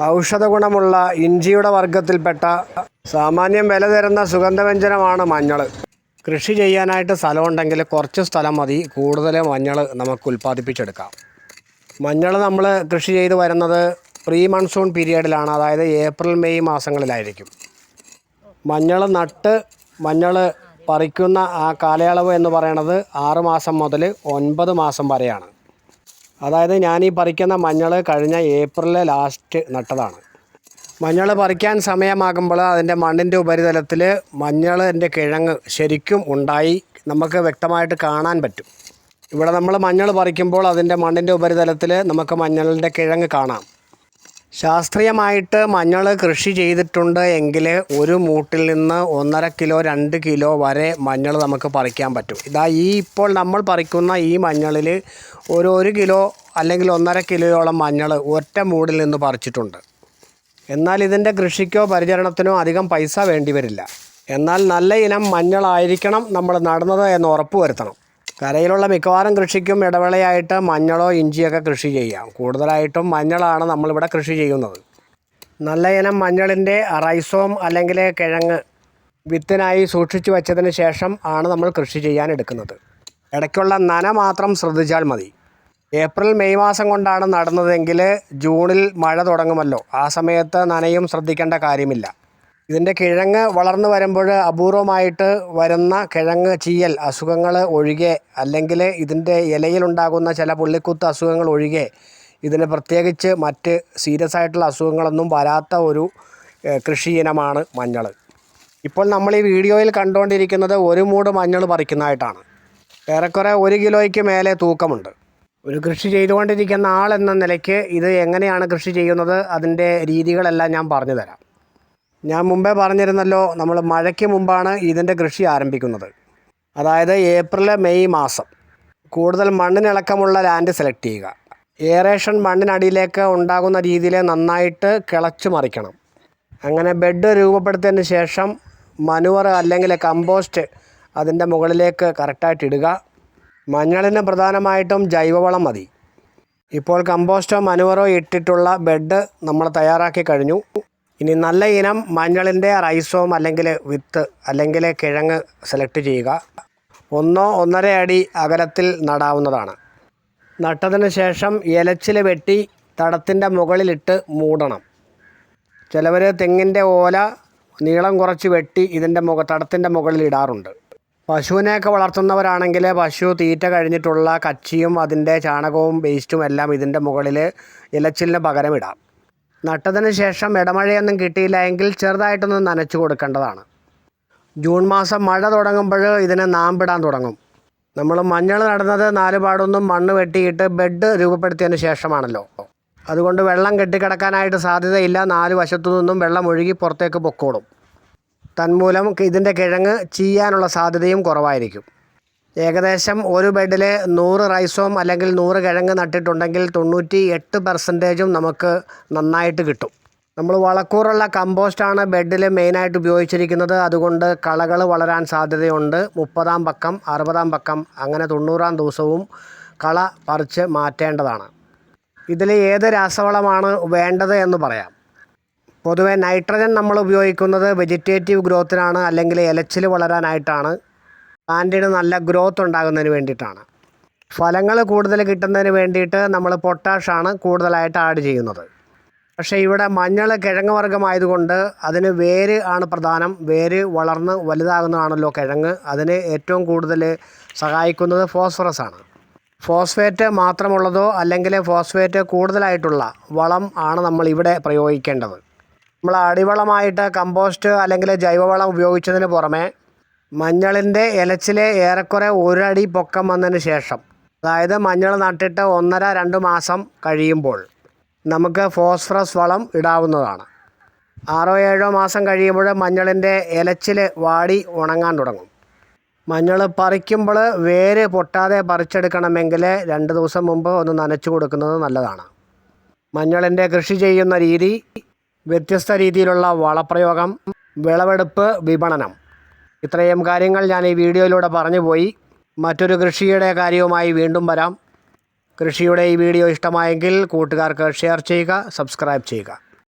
ഔഷധ ഗുണമുള്ള ഇഞ്ചിയുടെ വർഗത്തിൽപ്പെട്ട സാമാന്യം വില തരുന്ന സുഗന്ധവ്യഞ്ജനമാണ് മഞ്ഞൾ. കൃഷി ചെയ്യാനായിട്ട് സ്ഥലമുണ്ടെങ്കിൽ കുറച്ച് സ്ഥലം മതി. കൂടുതൽ മഞ്ഞൾ നമുക്ക് ഉൽപ്പാദിപ്പിച്ചെടുക്കാം. മഞ്ഞൾ നമ്മൾ കൃഷി ചെയ്ത് വരുന്നത് പ്രീ മൺസൂൺ പീരിയഡിലാണ്. അതായത് ഏപ്രിൽ മെയ് മാസങ്ങളിലായിരിക്കും. മഞ്ഞൾ നട്ട് മഞ്ഞൾ പറിക്കുന്ന ആ കാലയളവ് എന്ന് പറയുന്നത് ആറ് മാസം മുതൽ ഒൻപത് മാസം വരെയാണ്. അതായത് ഞാൻ ഈ പറിക്കുന്ന മഞ്ഞൾ കഴിഞ്ഞ ഏപ്രിലെ ലാസ്റ്റ് നട്ടതാണ്. മഞ്ഞൾ പറിക്കാൻ സമയമാകുമ്പോൾ അതിന്റെ മണ്ണിന്റെ ഉപരിതലത്തിൽ മഞ്ഞളിന്റെ കിഴങ്ങ് ശരിക്കും ഉണ്ടായി നമുക്ക് വ്യക്തമായിട്ട് കാണാൻ പറ്റും. ഇവിടെ നമ്മൾ മഞ്ഞൾ പറിക്കുമ്പോൾ അതിന്റെ മണ്ണിന്റെ ഉപരിതലത്തിൽ നമുക്ക് മഞ്ഞളിന്റെ കിഴങ്ങ് കാണാം. ശാസ്ത്രീയമായിട്ട് മഞ്ഞൾ കൃഷി ചെയ്തിട്ടുണ്ട് എങ്കിൽ ഒരു മൂട്ടിൽ നിന്ന് ഒന്നര കിലോ രണ്ട് കിലോ വരെ മഞ്ഞൾ നമുക്ക് പറിക്കാൻ പറ്റും. ഇതാ ഈ ഇപ്പോൾ നമ്മൾ പറിക്കുന്ന ഈ മഞ്ഞളിൽ ഒരു ഒരു കിലോ അല്ലെങ്കിൽ ഒന്നര കിലോയോളം മഞ്ഞൾ ഒറ്റ മൂടിൽ നിന്ന് പറിച്ചിട്ടുണ്ട്. എന്നാൽ ഇതിന്റെ കൃഷിക്കോ പരിചരണത്തിനോ അധികം പൈസ വേണ്ടി വരില്ല. എന്നാൽ നല്ല ഇനം മഞ്ഞളായിരിക്കണം നമ്മൾ നടുന്നത് എന്ന് ഉറപ്പ് വരുത്തണം കരയിലുള്ള മിക്കവാറും കൃഷിക്കും ഇടവേളയായിട്ട് മഞ്ഞളോ ഇഞ്ചിയൊക്കെ കൃഷി ചെയ്യാം. കൂടുതലായിട്ടും മഞ്ഞളാണ് നമ്മളിവിടെ കൃഷി ചെയ്യുന്നത്. നല്ല ഇനം മഞ്ഞളിന്റെ റൈസോം അല്ലെങ്കിൽ കിഴങ്ങ് വിത്തിനായി സൂക്ഷിച്ചു വച്ചതിന് ശേഷം ആണ് നമ്മൾ കൃഷി ചെയ്യാൻ എടുക്കുന്നത്. ഇടയ്ക്കുള്ള നന മാത്രം ശ്രദ്ധിച്ചാൽ മതി. ഏപ്രിൽ മെയ് മാസം കൊണ്ടാണ് നടുന്നതെങ്കിൽ ജൂണിൽ മഴ തുടങ്ങുമല്ലോ. ആ സമയത്ത് നനയും ശ്രദ്ധിക്കേണ്ട കാര്യമില്ല. ഇതിന്റെ കിഴങ്ങ് വളർന്നു വരുമ്പോൾ അപൂർവമായിട്ട് വരുന്ന കിഴങ്ങ് ചീയൽ അസുഖങ്ങൾ ഒഴികെ അല്ലെങ്കിൽ ഇതിന്റെ ഇലയിലുണ്ടാകുന്ന ചില പുള്ളിക്കുത്ത് അസുഖങ്ങൾ ഒഴികെ ഇതിന് പ്രത്യേകിച്ച് മറ്റ് സീരിയസ് ആയിട്ടുള്ള അസുഖങ്ങളൊന്നും വരാത്ത ഒരു കൃഷി ഇനമാണ് മഞ്ഞൾ. ഇപ്പോൾ നമ്മൾ ഈ വീഡിയോയിൽ കണ്ടുകൊണ്ടിരിക്കുന്നത് ഒരു മൂട് മഞ്ഞൾ പറിക്കുന്നതായിട്ടാണ്. ഏറെക്കുറെ ഒരു കിലോയ്ക്ക് മേലെ തൂക്കമുണ്ട്. ഒരു കൃഷി ചെയ്തുകൊണ്ടിരിക്കുന്ന ആൾ എന്ന നിലയ്ക്ക് ഇത് എങ്ങനെയാണ് കൃഷി ചെയ്യുന്നത് അതിന്റെ രീതികളെല്ലാം ഞാൻ പറഞ്ഞു തരാം. ഞാൻ മുമ്പേ പറഞ്ഞിരുന്നല്ലോ നമ്മൾ മഴയ്ക്ക് മുമ്പാണ് ഇതിന്റെ കൃഷി ആരംഭിക്കുന്നത്. അതായത് ഏപ്രിൽ മെയ് മാസം. കൂടുതൽ മണ്ണിനിളക്കമുള്ള ലാൻഡ് സെലക്ട് ചെയ്യുക. ഏറേഷൻ മണ്ണിനടിയിലേക്ക് ഉണ്ടാകുന്ന രീതിയിൽ നന്നായിട്ട് കിളച്ചു മറിക്കണം. അങ്ങനെ ബെഡ് രൂപപ്പെടുത്തിയതിന് ശേഷം മനുവർ അല്ലെങ്കിൽ കമ്പോസ്റ്റ് അതിന്റെ മുകളിലേക്ക് കറക്റ്റായിട്ട് ഇടുക. മഞ്ഞളിന് പ്രധാനമായിട്ടും ജൈവവളം മതി. ഇപ്പോൾ കമ്പോസ്റ്റോ മനുവറോ ഇട്ടിട്ടുള്ള ബെഡ് നമ്മൾ തയ്യാറാക്കി കഴിഞ്ഞു. ഇനി നല്ല ഇനം മഞ്ഞളിന്റെ റൈസോം അല്ലെങ്കിൽ വിത്ത് അല്ലെങ്കിൽ കിഴങ്ങ് സെലക്ട് ചെയ്യുക. ഒന്നോ ഒന്നര അടി അകലത്തിൽ നടാവുന്നതാണ്. നട്ടതിന് ശേഷം ഇലച്ചിൽ വെട്ടി തടത്തിന്റെ മുകളിലിട്ട് മൂടണം. ചിലവർ തെങ്ങിന്റെ ഓല നീളം കുറച്ച് വെട്ടി ഇതിന്റെ മുഖ തടത്തിന്റെ മുകളിൽ ഇടാറുണ്ട്. പശുവിനെയൊക്കെ വളർത്തുന്നവരാണെങ്കിൽ പശു തീറ്റ കഴിഞ്ഞിട്ടുള്ള കച്ചിയും അതിന്റെ ചാണകവും വേസ്റ്റും എല്ലാം ഇതിന്റെ മുകളിൽ ഇലച്ചിലിന് പകരം ഇടാം. നട്ടതിന് ശേഷം ഇടമഴയൊന്നും കിട്ടിയില്ല എങ്കിൽ ചെറുതായിട്ടൊന്ന് നനച്ചു കൊടുക്കേണ്ടതാണ്. ജൂൺ മാസം മഴ തുടങ്ങുമ്പോൾ ഇതിനെ നാമ്പിടാൻ തുടങ്ങും. നമ്മൾ മഞ്ഞൾ നടുന്നത് നാല് പാടൊന്നും മണ്ണ് വെട്ടിയിട്ട് ബെഡ് രൂപപ്പെടുത്തിയതിന് ശേഷമാണല്ലോ. അതുകൊണ്ട് വെള്ളം കെട്ടിക്കിടക്കാനായിട്ട് സാധ്യതയില്ല. നാല് വശത്തു നിന്നും വെള്ളം ഒഴുകി പുറത്തേക്ക് പൊക്കോളും. തന്മൂലം ഇതിന്റെ കിഴങ്ങ് ചീയാനുള്ള സാധ്യതയും കുറവായിരിക്കും. ഏകദേശം ഒരു ബെഡിൽ നൂറ് റൈസോം അല്ലെങ്കിൽ നൂറ് കിഴങ്ങ് നട്ടിട്ടുണ്ടെങ്കിൽ തൊണ്ണൂറ്റി എട്ട് പെർസെന്റേജും നമുക്ക് നന്നായിട്ട് കിട്ടും. നമ്മൾ വളക്കൂറുള്ള കമ്പോസ്റ്റാണ് ബെഡിൽ മെയിനായിട്ട് ഉപയോഗിച്ചിരിക്കുന്നത്. അതുകൊണ്ട് കളകൾ വളരാൻ സാധ്യതയുണ്ട്. മുപ്പതാം പക്കം അറുപതാം പക്കം അങ്ങനെ തൊണ്ണൂറാം ദിവസവും കള പറിച്ച് മാറ്റേണ്ടതാണ്. ഇതിൽ ഏത് രാസവളമാണ് വേണ്ടത് എന്ന് പറയാം. പൊതുവേ നൈട്രജൻ നമ്മൾ ഉപയോഗിക്കുന്നത് വെജിറ്റേറ്റീവ് ഗ്രോത്തിനാണ് അല്ലെങ്കിൽ ഇലച്ചിൽ വളരാനായിട്ടാണ്. പ്ലാന്റിന് നല്ല ഗ്രോത്ത് ഉണ്ടാകുന്നതിന് വേണ്ടിയിട്ടാണ്. ഫലങ്ങൾ കൂടുതൽ കിട്ടുന്നതിന് വേണ്ടിയിട്ട് നമ്മൾ പൊട്ടാഷാണ് കൂടുതലായിട്ട് ആഡ് ചെയ്യുന്നത്. പക്ഷേ ഇവിടെ മഞ്ഞൾ കിഴങ്ങ് വർഗമായതുകൊണ്ട് അതിന് വേര് ആണ് പ്രധാനം. വേര് വളർന്ന് വലുതാകുന്നതാണല്ലോ കിഴങ്ങ്. അതിന് ഏറ്റവും കൂടുതൽ സഹായിക്കുന്നത് ഫോസ്ഫറസ് ആണ്. ഫോസ്ഫേറ്റ് മാത്രമുള്ളതോ അല്ലെങ്കിൽ ഫോസ്ഫേറ്റ് കൂടുതലായിട്ടുള്ള വളം ആണ് നമ്മൾ ഇവിടെ പ്രയോഗിക്കേണ്ടത്. നമ്മൾ അടിവളമായിട്ട് കമ്പോസ്റ്റ് അല്ലെങ്കിൽ ജൈവവളം ഉപയോഗിച്ചതിന് പുറമെ മഞ്ഞളിന്റെ ഇലച്ചിൽ ഏറെക്കുറെ ഒരടി പൊക്കം വന്നതിന് ശേഷം അതായത് മഞ്ഞൾ നട്ടിട്ട് ഒന്നര രണ്ട് മാസം കഴിയുമ്പോൾ നമുക്ക് ഫോസ്ഫറസ് വളം ഇടാവുന്നതാണ്. ആറോ ഏഴോ മാസം കഴിയുമ്പോൾ മഞ്ഞളിന്റെ ഇലച്ചിൽ വാടി ഉണങ്ങാൻ തുടങ്ങും. മഞ്ഞൾ പറിക്കുമ്പോൾ വേര് പൊട്ടാതെ പറിച്ചെടുക്കണമെങ്കിൽ രണ്ട് ദിവസം മുമ്പ് ഒന്ന് നനച്ചു കൊടുക്കുന്നത് നല്ലതാണ്. മഞ്ഞളിന്റെ കൃഷി ചെയ്യുന്ന രീതി വ്യത്യസ്ത രീതിയിലുള്ള വളപ്രയോഗം വിളവെടുപ്പ് വിപണനം ഇത്രയും കാര്യങ്ങൾ ഞാൻ ഈ വീഡിയോയിലൂടെ പറഞ്ഞു പോയി. മറ്റൊരു കൃഷിയുടെ കാര്യവുമായി വീണ്ടും വരാം. കൃഷിയുടെ ഈ വീഡിയോ ഇഷ്ടമായെങ്കിൽ കൂട്ടുകാർക്ക് ഷെയർ ചെയ്യുക സബ്സ്ക്രൈബ് ചെയ്യുക.